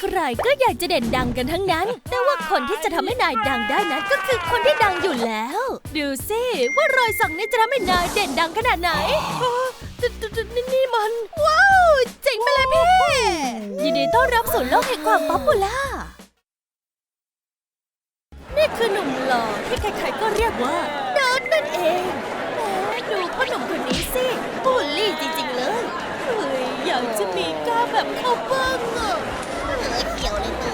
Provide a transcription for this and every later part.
ใครๆก็อยากจะเด่นดังกันทั้งนั้น แต่ว่าคนที่จะทำให้นายดังได้นั้นก็คือคนที่ดังอยู่แล้ว ดูสิว่ารอยสักนี้จะทำให้นายเด่นดังขนาดไหนอ๋อนี่นี่มัน ว้าวเจ๋งไปเลยพี่ ยินดีต้อนรับสู่โลกแห่งความป๊อปปูล่า นี่คือหนุ่มหล่อที่ใครๆก็เรียกว่าเดินนั่นเองแหมดูพ่อหนุ่มคนนี้สิบูลลี่จริงๆเลย เฮ้ยอยากจะมีกล้ามแบบเขาบ้างอะเออเกี่ยวเลยกู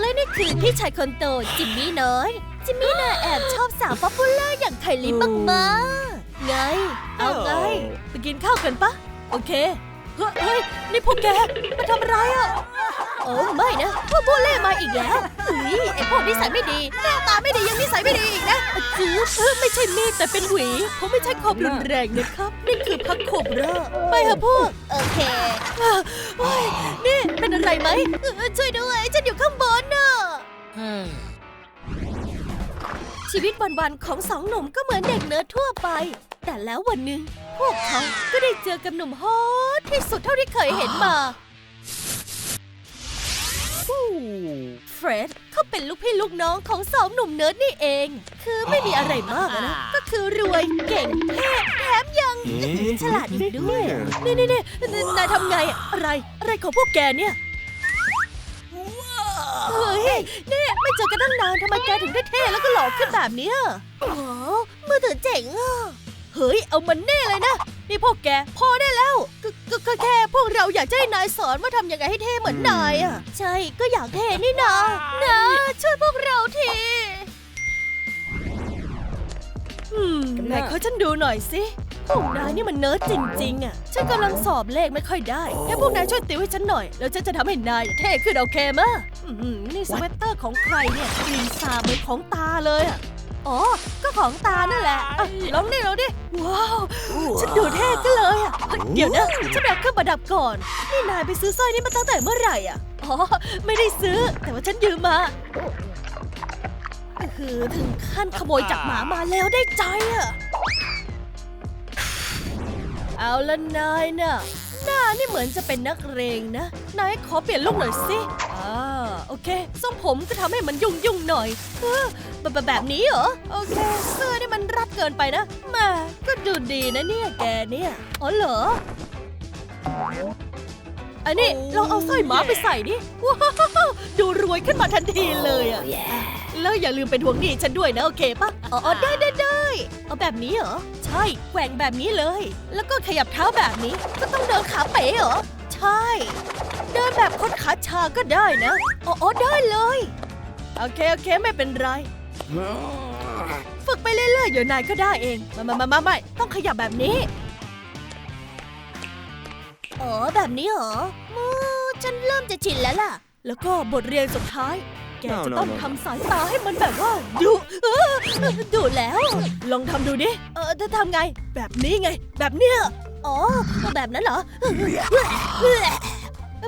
และนี่คือพี่ชายคนโตจิมมี่น้อย จิมมี่น่ะแอบชอบสาวป๊อปปูล่าอย่างไคลิมมากๆไง เอาไง ไปกินข้าวกันปะ โอเค เฮ้ยเฮ้ยนี่พวกแกมาทำอะไรอะ โอ้ไม่นะพวกบูเล่มาอีกแล้วเฮ้ยไอพวกนิสัยไม่ดีหน้าตาไม่ดียังนิสัยไม่ดีอีกนะจื้อเออไม่ใช่มีดแต่เป็นหวีผมไม่ใช่ความรุนแรงนะครับ นี่คือพักโคบราไปเถอะพวกโอเคโอ้ยนี่เป็นอะไรไหมเออช่วยด้วยฉันอยู่ข้างบนน่ะชีวิตวันๆของสองหนุ่มก็เหมือนเด็กเนิร์ดทั่วไป แต่แล้ววันหนึ่งพวกเขาก็ได้เจอกับหนุ่มฮอตที่สุดเท่าที่เคยเห็นมา เฟรดเขาเป็นลูกพี่ลูกน้องของสองหนุ่มเนิร์ดนี่เอง คือไม่มีอะไรมากอะนะ ก็คือรวยเก่งเท่แถมยังฉลาดอีกด้วยนี่นี่นี่นายทำไงอะอะไร อะไรของพวกแกเนี่ย เฮ้ยนี่ไม่เจอกันตั้งนานทำไมแกถึงได้เท่แล้วก็หล่อขึ้นแบบเนี้ยอ๋อมือถือเจ๋งอะ เฮ้ย เอามันแน่เลยนะ นี่พวกแกพอได้แล้ว ก็ก็ก็แค่พ วกเราอยากจะให้นายสอนว่าทำยังไงให้เท่เหมือนนายอะ ใช่ ก็อยากเท่นี่นานะ ช่วยพวกเราทีอืมไหนเขาฉันดูหน่อยสิพวกนายนี่มันเนิร์ดจริงๆอะ ฉันกำลังสอบเลขไม่ค่อยได้แค่พวกนายช่วยติวให้ฉันหน่อย แล้วฉันจะทำให้นายเท่ขึ้นโอเคมะอืมนี่สเวตเตอร์ของใครเนี่ยกลิ่นสาบเหมือนของตาเลยอะ อ๋อ ก็ของตานั่นแหละอะลองดิลองดิ ว้าว ฉันดูเท่ขึ้นเลยอะ เดี๋ยวนะฉันเอาเครื่องประดับก่อน นี่นายไปซื้อสร้อยนี้มาตั้งแต่เมื่อไหร่อะ อ๋อ ไม่ได้ซื้อ แต่ว่าฉันยืมมาคือถึงขั้นขโมยจากหมามาแล้วได้ใจอะ เอาละนายน่ะ หน้านี่เหมือนจะเป็นนักเรงนะ นายขอเปลี่ยนลุคหน่อยสิ อ่า โอเค ทรงผมก็ทำให้มันยุ่งยุ่งๆหน่อย เออ แบบแบบนี้เหรอ โอเค เสื้อนี่มันรัดเกินไปนะมาก็ดูดีนะเนี่ยแกเนี่ย อ๋อเหรอ อันนี้ลองเอาสร้อยหมาไปใส่ดิว้าวดูรวยขึ้นมาทันทีเลยอะแล้วอย่าลืมเป็นห่วงหนี้ฉันด้วยนะโอเคปะอ๋อได้ได้ได้เอาแบบนี้เหรอ ใช่แกว่งแบบนี้เลย แล้วก็ขยับเท้าแบบนี้ ก็ต้องเดินขาเป๋เหรอ ใช่ เดินแบบคดขาชาก็ได้นะอ๋อได้เลย โอเค โอเค ไม่เป็นไร ฝึกไปเรื่อยๆเดี๋ยวนายก็ได้เอง มามามามาไม่ต้องขยับแบบนี้ อ๋อ แบบนี้เหรอมูฉันเริ่มจะชินแล้วล่ะ แล้วก็บทเรียนสุดท้าย แกจะต้องทำสายตาให้มันแบบว่าดุเออดุแล้ว ลองทำดูดิ เออจะทำไง แบบนี้ไง แบบเนี้ย อ๋อ แบบนั้นเหรอ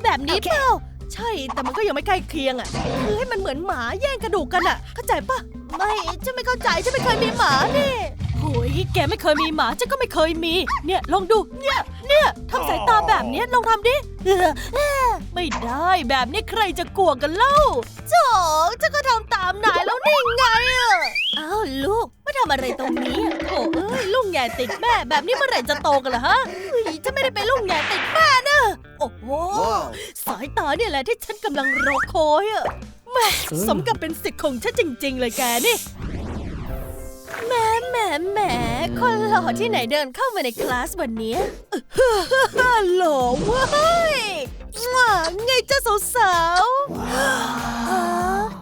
แบบนี้เปล่า ใช่ แต่มันก็ยังไม่ใกล้เคียงอะ คือให้มันเหมือนหมาแย่งกระดูกกันอะ เข้าใจปะ ไม่ฉันไม่เข้าใจฉันไม่เคยมีหมานี่โอ้ยแกไม่เคยมีหมาฉันก็ไม่เคยมี เนี่ยลองดูเนี่ยเนี่ยทำสายตาแบบเนี้ยลองทำดิเออเออไม่ได้แบบนี้ใครจะกลัวกันเล่าโจฉันก็ทำตามนายแล้วนี่ไงอะอ้าวลูกมาทำอะไรตรงนี้อะโถเอ้ยลูกแง่ติดแม่แบบนี้เมื่อไหร่จะโตกันล่ะฮะเฮ้ยฉันไม่ได้เป็นลูกแง่ติดแม่นะโอ้โหสายตาเนี่ยแหละที่ฉันกำลังรอคอยอะ แหม่สมกับเป็นสิทธิ์ของฉันจริง ๆ เลยแกนี่แหมแหมแหมคนหล่อที่ไหนเดินเข้ามาในคลาสวันเนี้ย หล่อเว้ยว้าไงเจ้าสาวๆอ๋อ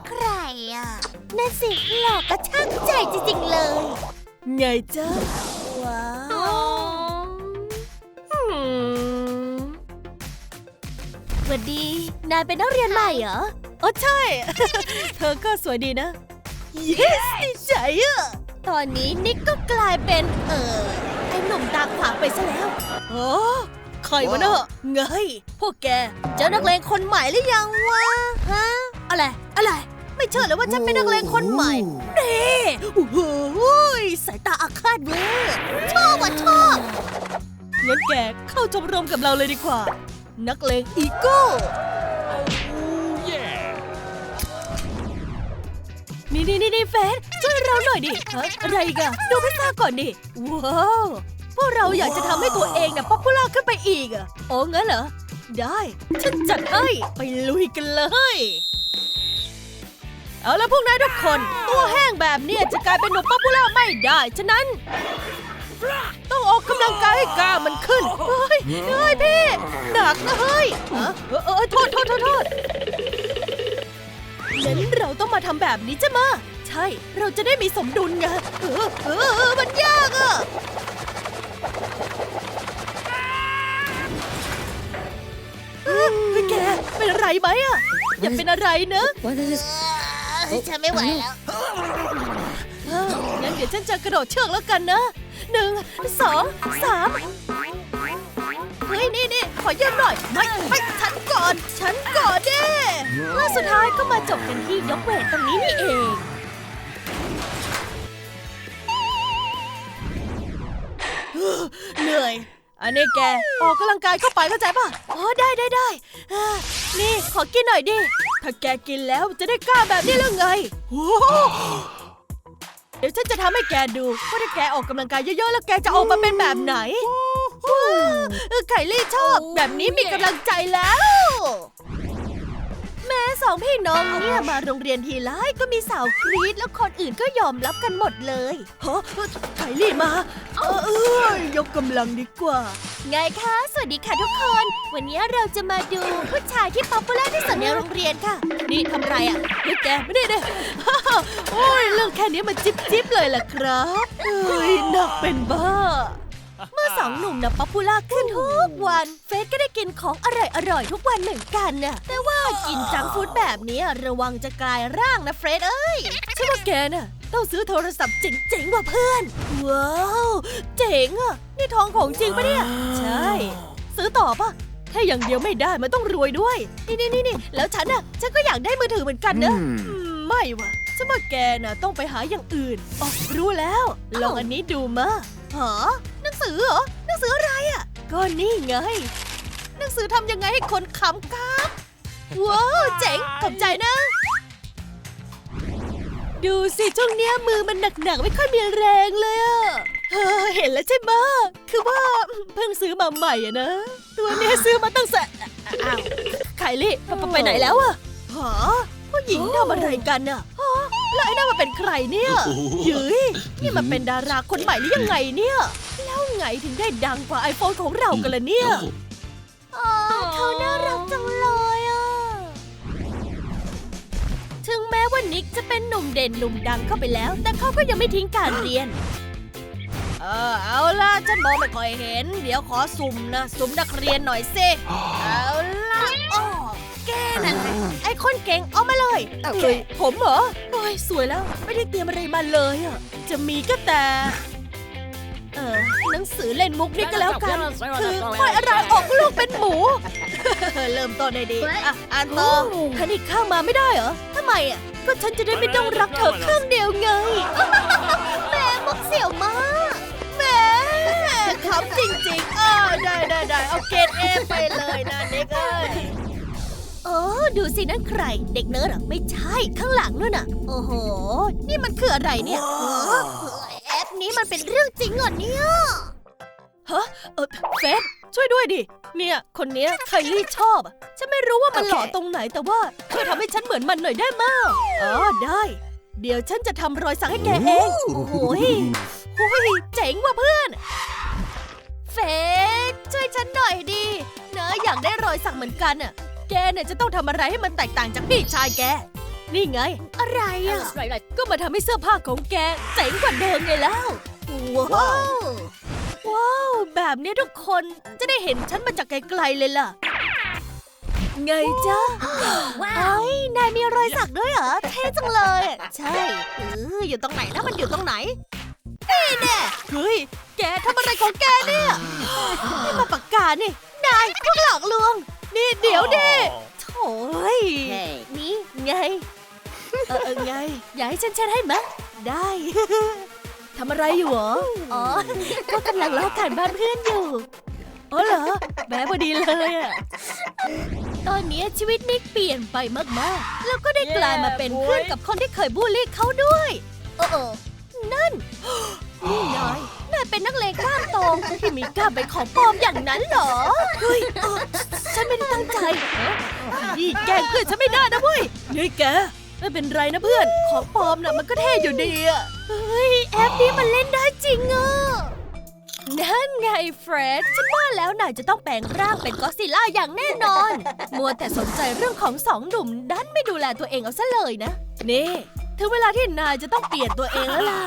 ใครอะนั่นสิหล่อกระช่างใจจริงๆเลย ไงจ๊ะว้าวอืมสวัสดี นายเป็นนักเรียนใหม่เหรอ อ๋อใช่ เธอก็สวยดีนะ yes ดีใจอะตอนนี้นิกก็กลายเป็นเออไอ้หนุ่มตาขวางไปซะแล้วโอ้ใครวะเนอะไงพวกแก เจอนักเลงคนใหม่หรือยังวะฮะอะไรอะไร ไม่เชื่อเลยว่าฉันเป็นนักเลงคนใหม่เด้โอ้โหสายตาอาฆาตเว้ยชอบว่ะชอบงั้นแกเข้าชมรมกับเราเลยดีกว่า นักเลงอีโก้ นี่นี่นี่เฟสช่วยเราหน่อยดิฮะอะไรอีกันดูพิซซ่าก่อนดิว้าวพวกเราอยากจะทำให้ตัวเองเนี่ยป๊อปปูล่าขึ้นไปอีกอะโอ้งั้นเหรอ ได้ ฉันจัดให้ไปลุยกันเลย เอาละพวกนายทุกคน ตัวแห้งแบบเนี้ยจะกลายเป็นหนุ่มป๊อปปูล่าไม่ได้ ฉะนั้น ต้องออกกำลังกายให้กล้ามมันขึ้น เฮ้ยเฮ้ยพี่หนักนะเฮ้ยเออเออโทษโทษโทษโทษงั้นเร มาทำแบบนี้จ้ะมาใช่ เราจะได้มีสมดุลไงเออเออเออมันยากอะเออเฮ้ยแกเป็นอะไรไหมอะอย่าเป็นอะไรนะ What is this? ฉันไม่ไหวแล้ว เอองั้นเดี๋ยวฉันจะกระโดดเชือกแล้วกันนะหนึ่งสองสามเฮ้ย นี่นี่ข อยืมหน่อยไม่ไม่ฉันก่อน ฉันก่อนเด้และสุดท้ายก็มาจบกันที่ยกเวทตรงนี้นี่เองเหนื่อย อันนี้แก ออกกำลังกายเข้าไปเข้าใจป่ะ อ๋อ ได้ได้ได้อ่านี่ขอกินหน่อยดิ ถ้าแกกินแล้วจะได้กล้าแบบนี้หรือไงโอ้โหเดี๋ยวฉันจะทำให้แกดูว่าถ้าแกออกกำลังกายเยอะๆ แล้วแกจะออกมาเป็นแบบไหนว้าวเออ ไข่ลี่ชอบ แบบนี้มีกำลังใจแล้ว แม้สองพี่น้องเนี่ยมาโรงเรียนทีไรก็มีสาวกรี๊ดแล้วคนอื่นก็ยอมรับกันหมดเลยฮะไข่ลี่มาเออเออยกกำลังดีกว่า ไงคะ สวัสดีค่ะทุกคน วันนี้เราจะมาดูผู้ชายที่ป๊อปปูล่าที่สุดในโรงเรียนค่ะ นี่ทำไรอะเฮ้ยแกไม่ได้เลยโอ้ยเรื่องแค่นี้มันจิ๊บจิ๊บเลยล่ะครับเอ้ยหนักเป็นบ้าเมื่ อสองหนุ่มนะป๊อปปูล่าขึ้นทุกวัน เฟสก็ได้กินของอร่อยๆทุกวันเหมือนกันน่ะ แต่ว่ากินจังก์ฟู้ดแบบนี้ระวังจะกลายร่างนะเฟรดเอ้ยใช่ว่าแกน่ะ ต้องซื้อโทรศัพท์เจ๋งๆว่ะเพื่อน ว้าว เจ๋งอะ นี่ทองของจริงปะเนี่ย ใช่ ซื้อต่อปะแค่อย่างเดียวไม่ได้มันต้องรวยด้วย นี่นี่นี่นี่แล้วฉันน่ะ ฉันก็อยากได้มือถือเหมือนกันนะอืมไม่วะฉันว่าแกน่ะต้องไปหาอย่างอื่นอ๋อรู้แล้ว ลองอันนี้ดูมาหาหนัง สือเหรอ หนังสืออะไรอะ ก็นี่ไง หนังสือทำยังไงให้คนขำครับ ว้าวเจ๋งขอบใจนะ ดูสิช่วงเนี้ยมือมันหนักๆ ไม่ค่อยมีแรงเลยอะเออเห็นแล้วใช่ไหมะคือว่าเพิ่งซื้อมาใหม่อะนะ ตัวเนี้ยซื้อมาตั้งแต่อ้าวไคลี่ไปไปไปไหนแล้วอะหาผู้หญิงทำอะไรกันอะฮะแล้วไอ้นั่นมันเป็นใครเนี่ยยืยนี่มันเป็นดาราคนใหม่หรือยังไงเนี่ยแล้ว ไงถึงได้ดังกว่าไอโฟนของเรากันล่ะเนี่ยอ๋อเขาน่ารักจังเลยอะ ถึงแม้ว่านิกจะเป็นหนุ่มเด่นหนุ่มดังเข้าไปแล้ว แต่เขาก็ยังไม่ทิ้งการเรียน เออเอาล่ะฉันมองไม่ค่อยเห็น เดี๋ยวขอสุ่มนะ สุ่มนักเรียนหน่อยสิ เอาล่ะอ้อแกนั่นแหละไอ้คนเก่งเอามาเลยเอ้ยผมเหรอโอ้ยสวยแล้ว ไม่ได้เตรียมอะไรมาเลยอะ จะมีก็แต่ เออหนังสือเล่นมุกนี่ก็แล้วกัน คือควายอะไรออกลูกเป็นหมู เริ่มต้นได้ดีอะอ่านต่อฮันนี่ข้ามมาไม่ได้เหรอทำไมอะก็ฉันจะได้ไม่ต้องรักเธอครึ่งเดียวไงแหมมุกเสี่ยวมากแหมขำจริงๆเออได้ได้ได้เอาเกรดเอไปเลยนะเด็กเอ้ยโอ้ดูสินั่นใคร เด็กเนิร์ดเหรอไม่ใช่ข้างหลังนู่นน่ะ โอ้โห นี่มันคืออะไรเนี่ยเออแอป นี้มันเป็นเรื่องจริงเหรอเนี่ยฮะเออเฟสช่วยด้วยดิ เนี่ย คนเนี้ยไคลี่ชอบอะฉันไม่รู้ว่ามันหล่อตรงไหนแต่ว่าช่วยทำให้ฉันเหมือนมันหน่อยได้มั้ยอ๋อได้ เดี๋ยวฉันจะทำรอยสักให้แกเองโอ้โหยโอ้ยเจ๋งว่ะเพื่อน เฟสช่วยฉันหน่อยดิเนอะอยากได้รอยสักเหมือนกันอะแกเนี่ยจะต้องทำอะไรให้มันแตกต่างจากพี่ชายแก นี่ไง อะไรอะก็มาทำให้เสื้อผ้าของแกเจ๋งกว่าเดิมไงแล้ว ว้าว ว้าว แบบนี้ทุกคนจะได้เห็นฉันมาจากไกลๆเลยล่ะ ไงจ๊ะว้าเอ้วยนายมีรอยสักด้วยเหรอ เท่จังเลย ใช่เอออยู่ตรงไหนนะมันอยู่ตรงไหนนี่แน่เฮ้ย แกทำอะไรของแกเนี่ยนี่มาปากกานี่ นายพวกหลอกลวง นี่เดี๋ยวดิโถ่ยเฮ้ยนี่ไง เออเออไง อยากให้ฉันเช็ดให้ไหมได้ ทำอะไรอยู่เหรอ อ๋อ ก็กำลังลอกการบ้านเพื่อนอยู่ อ๋อเหรอแม่พอดีเลยอะตอนนี้ชีวิตนิกเปลี่ยนไปมากๆ แล้วก็ได้กลายมาเป็นเพื่อนกับคนที่เคยบูลลี่เขาด้วยโอ้โอนั่น นี่นายนายเป็นนักเลงกล้ามโตที่มีกล้ามเป็นของปลอมอย่างนั้นเหรอ เฮ้ยเออฉันไม่ได้ตั้งใจนี่แกล้งเพื่อนฉันไม่ได้นะเว้ยนี่แก ไม่เป็นไรนะเพื่อน ของปลอมน่ะมันก็เท่อยู่ดีอะเฮ้ยแอปนี้มันเล่นได้จริงอะนั่นไงเฟรดฉันว่าแล้วนายจะต้องแปลงร่างเป็นก็อดซิลล่าอย่างแน่นอน มัวแต่สนใจเรื่องของสองหนุ่มดันไม่ดูแลตัวเองเอาซะเลยนะ นี่ ถึงเวลาที่นายจะต้องเปลี่ยนตัวเองแล้วล่ะ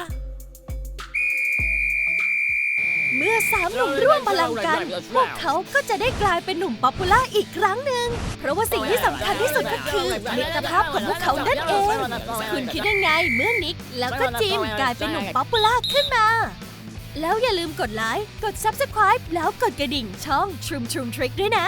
เมื่อสามหนุ่มร่วมพลังกัน พวกเขาก็จะได้กลายเป็นหนุ่มป๊อปปูล่าอีกครั้งหนึ่ง เพราะว่าสิ่งที่สำคัญที่สุดก็คือมิตรภาพของพวกเขานั่นเอง คุณคิดยังไงเมื่อนิกแล้วก็จิมกลายเป็นหนุ่มป๊อปปูล่าขึ้นมา แล้วอย่าลืมกดไลค์ กด Subscribe แล้วกดกระดิ่งช่อง Trum Trum Trick ด้วยนะ